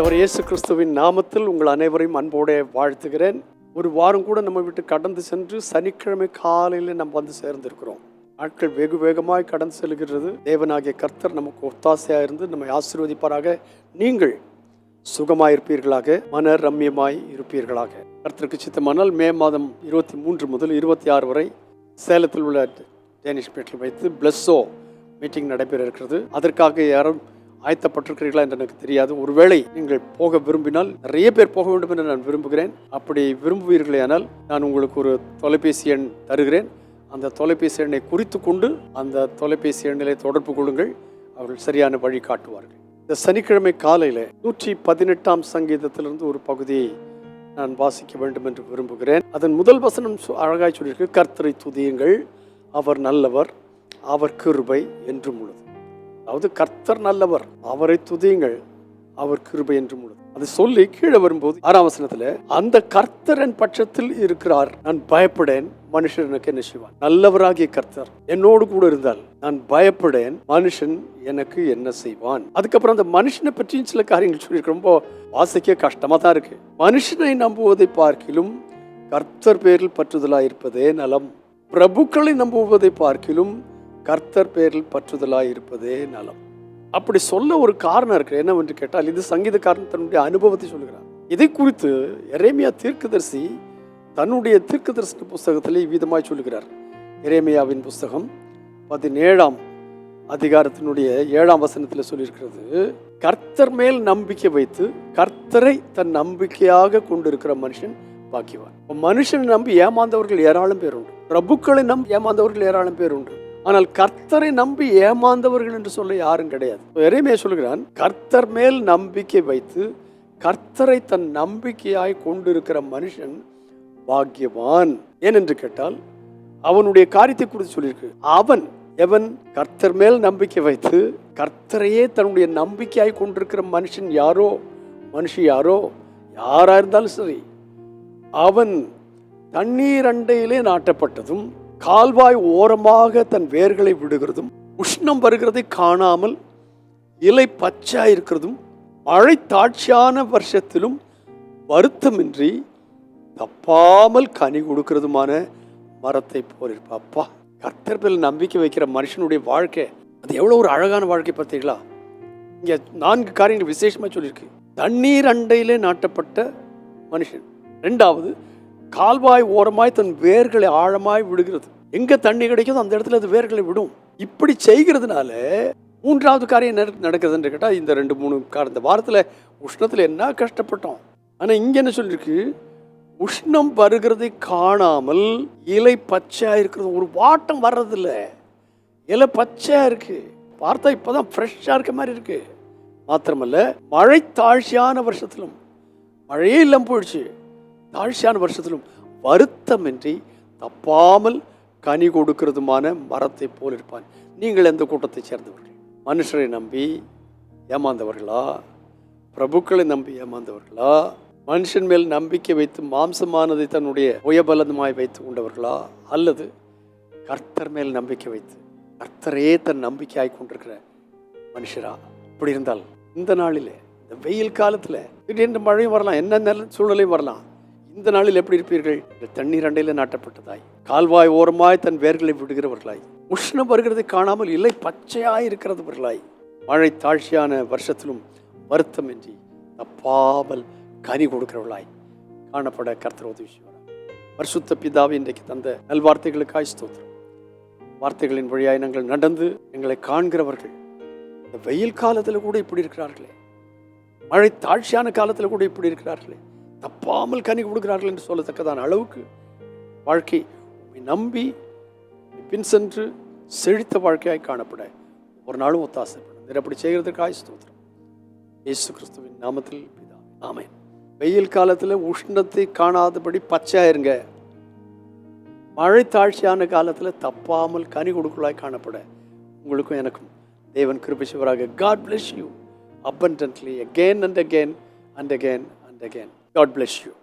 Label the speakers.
Speaker 1: ஆண்டவர் இயேசு கிறிஸ்துவின் நாமத்தில் உங்கள் அனைவரையும் அன்போடு வாழ்த்துகிறேன். ஒரு வாரம் கூட நம்ம விட்டு கடந்து சென்று சனிக்கிழமை காலையில் நம்ம வந்து சேர்ந்திருக்கிறோம். நாட்கள் வெகு வேகமாய் கடந்து செல்கிறது. தேவனாகிய கர்த்தர் நமக்கு ஒத்தாசையாக இருந்து நம்மை ஆசீர்வதிப்பாராக. நீங்கள் சுகமாயிருப்பீர்களாக மன ரம்யமாய் இருப்பீர்களாக. கர்த்தருக்கு சித்தமானால் மே மாதம் இருபத்தி மூன்று முதல் இருபத்தி ஆறு வரை சேலத்தில் உள்ள டேனிஷ் பேட்டில் வைத்து பிளஸ்ஸோ மீட்டிங் நடைபெற இருக்கிறது. அதற்காக யாரும் ஆயத்தப்பட்டிருக்கிறீர்களா என்று எனக்கு தெரியாது. ஒருவேளை நீங்கள் போக விரும்பினால் நிறைய பேர் போக வேண்டும் என்று நான் விரும்புகிறேன். அப்படி விரும்புவீர்களேயானால் நான் உங்களுக்கு ஒரு தொலைபேசி எண் தருகிறேன். அந்த தொலைபேசி எண்ணை குறித்து கொண்டு அந்த தொலைபேசி எண்ணிலே தொடர்பு கொள்ளுங்கள். அவர்கள் சரியான வழி காட்டுவார்கள். இந்த சனிக்கிழமை காலையில் நூற்றி பதினெட்டாம் சங்கீதத்திலிருந்து ஒரு பகுதியை நான் வாசிக்க வேண்டும் என்று விரும்புகிறேன். அதன் முதல் வசனம் சு- அழகாய் சொல்லியிருக்கு கர்த்தரை துதியுங்கள். அவர் நல்லவர் அவர் கிருபை என்றும் உள்ளது. அதாவது கர்த்தர் நல்லவர் அவரை துதியுங்கள் அவர் கிருபை என்று உள்ளது அது சொல்லி கீழே வரும்போது ஆறாம் வசனத்துல அந்த கர்த்தரன் பட்சத்தில் இருக்கிறார் நான் பயப்படேன் மனுஷன் எனக்கு என்ன செய்வான்? நல்லவராகிய கர்த்தர் என்னோடு கூட இருந்தால் நான் பயப்படேன் மனுஷன் எனக்கு என்ன செய்வான்? அதுக்கப்புறம் அந்த மனுஷனை பற்றியும் சில காரியங்கள் சொல்லியிருக்கு. ரொம்ப வாசிக்க கஷ்டமா தான் இருக்கு. மனுஷனை நம்புவதை பார்க்கிலும் கர்த்தர் பேரில் பற்றுதலாயிருப்பதே நலம். பிரபுக்களை நம்புவதை பார்க்கிலும் கர்த்தர் பேரில் பற்றுதலாக இருப்பதே நலம். அப்படி சொல்ல ஒரு காரணம் இருக்கு என்னவென்று கேட்டால் இது சங்கீதக்காரன் தன்னுடைய அனுபவத்தை சொல்கிறார் இதை குறித்து எரேமியா தீர்க்கதரிசி தன்னுடைய தீர்க்கதரிசன புஸ்தகத்தில் இவ்விதமாய் சொல்லுகிறார். எரேமியாவின் புஸ்தகம் பதினேழாம் அதிகாரத்தினுடைய ஏழாம் வசனத்தில் சொல்லியிருக்கிறது கர்த்தர் மேல் நம்பிக்கை வைத்து கர்த்தரை தன் நம்பிக்கையாக கொண்டிருக்கிற மனுஷன் பாக்கிவான் மனுஷனை நம்பி ஏமாந்தவர்கள் ஏராளம் பேர் உண்டு. பிரபுக்களை நம்பி ஏமாந்தவர்கள் ஏராளம் பேர் உண்டு. ஆனால் கர்த்தரை நம்பி ஏமாந்தவர்கள் என்று சொல்ல யாரும் கிடையாது. எரேமியா சொல்கிறான் கர்த்தர் மேல் நம்பிக்கை வைத்து கர்த்தரை தன் நம்பிக்கையாய் கொண்டிருக்கிற மனுஷன் பாக்கியவான். ஏனென்று கேட்டால் அவனுடைய காரியத்தை குறித்து சொல்லியிருக்கு. அவன் எவன்? கர்த்தர் மேல் நம்பிக்கை வைத்து கர்த்தரையே தன்னுடைய நம்பிக்கையாய் கொண்டிருக்கிற மனுஷன் யாரோ? மனுஷன் யாரோ? யாராக இருந்தாலும் சரி அவன் தண்ணீர் அண்டையிலே நாட்டப்பட்டதும் கால்வாய் ஓரமாக தன் வேர்களை விடுகிறதும் உஷ்ணம் வருகிறதை காணாமல் இலை பச்சா இருக்கிறதும் மழை தாட்சியான வருஷத்திலும் வருத்தமின்றி தப்பாமல் கனி கொடுக்கிறதுமான மரத்தை போல் இருப்பா அப்பா நம்பிக்கை வைக்கிற மனுஷனுடைய வாழ்க்கை அது எவ்வளோ ஒரு அழகான வாழ்க்கை பார்த்தீங்களா இங்கே நான்கு காரியங்கள் விசேஷமாக சொல்லியிருக்கு. தண்ணீர் அண்டையிலே நாட்டப்பட்ட மனுஷன். ரெண்டாவது கால்வாய் ஓரமாய் தன் வேர்களை ஆழமாய் விடுகிறது. எங்க தண்ணி கிடைக்குதோ அந்த இடத்துல அது வேர்களை விடும். இப்படி செய்கிறதுனால மூன்றாவது காரியம் நடக்குதுன்னு கேட்டால் இந்த ரெண்டு மூணு கடந்த வாரத்தில் உஷ்ணத்தில் என்ன கஷ்டப்பட்டோம். ஆனால் இங்கே என்ன சொல்லியிருக்கு உஷ்ணம் வருகிறதை காணாமல் இலை பச்சையாக இருக்கிறது. ஒரு வாட்டம் வர்றதில்ல. இலை பச்சையாக இருக்குது பார்த்தா இப்போ தான் ஃப்ரெஷ்ஷாக இருக்க மாதிரி இருக்குது மாத்திரமல்ல மழை தாழ்ச்சியான வருஷத்திலும் மழையே இல்லாமல் போயிடுச்சு. தாழ்ச்சியான வருஷத்திலும் வருத்தமின்றி தப்பாமல் கனி கொடுக்கிறதுமான மரத்தை போல் இருப்பான். நீங்கள் எந்த கூட்டத்தை சேர்ந்தவர்கள்? மனுஷரை நம்பி ஏமாந்தவர்களா? பிரபுக்களை நம்பி ஏமாந்தவர்களா? மனுஷன் மேல் நம்பிக்கை வைத்து மாம்சமானதை தன்னுடைய உயபலமாய் வைத்து கொண்டவர்களா? அல்லது கர்த்தர் மேல் நம்பிக்கை வைத்து கர்த்தரே தன் நம்பிக்கையாய் கொண்டிருக்கிற மனுஷரா? இப்படி இருந்தால் இந்த நாளிலே இந்த வெயில் காலத்தில் திடீர்னு மழையும் வரலாம் என்ன நல்ல சூழ்நிலையும் வரலாம் இந்த நாளில் எப்படி இருப்பீர்கள்? இந்த தண்ணீர் அண்டையில் நாட்டப்பட்டதாய். கால்வாய் ஓரமாய் தன் வேர்களை விடுகிறவர்களாய். உஷ்ணம் வருகிறதை காணாமல் இல்லை பச்சையாய் இருக்கிறவர்களாய் மழை தாழ்ச்சியான வருஷத்திலும் வருத்தமின்றி தப்பாமல் கனி கொடுக்கிறவர்களாய். காணப்பட கர்த்தர் உதவி செய்வார் பரிசுத்த பிதாவை இன்றைக்கு தந்த நல்வார்த்தைகளுக்காய் ஸ்தோத்திரம். வார்த்தைகளின் வழியாய் நாங்கள் நடந்து எங்களை காண்கிறவர்கள். இந்த வெயில் காலத்தில் கூட இப்படி இருக்கிறார்களே. மழை தாழ்ச்சியான காலத்தில் கூட இப்படி இருக்கிறார்களே. தப்பாமல் கனி கொடுக்கிறார்கள் என்று சொல்லத்தக்கதான அளவுக்கு வாழ்க்கை உண்மை நம்பி பின் சென்று செழித்த வாழ்க்கையாய் காணப்பட. ஒரு நாளும் ஒத்தாசைப்படும். இதை அப்படி செய்கிறதுக்காக ஸ்தோத்திரம். இயேசு கிறிஸ்துவின் நாமத்தில் பிதா ஆமென். வெயில் காலத்தில் உஷ்ணத்தை காணாதபடி பச்சையாயிருங்க. மழை தாழ்ச்சியான காலத்தில் தப்பாமல் கனி கொடுக்கலாய் காணப்பட. உங்களுக்கும் எனக்கும் தேவன் கிருபி சிவராக God bless you abundantly again and again and again again. God bless you.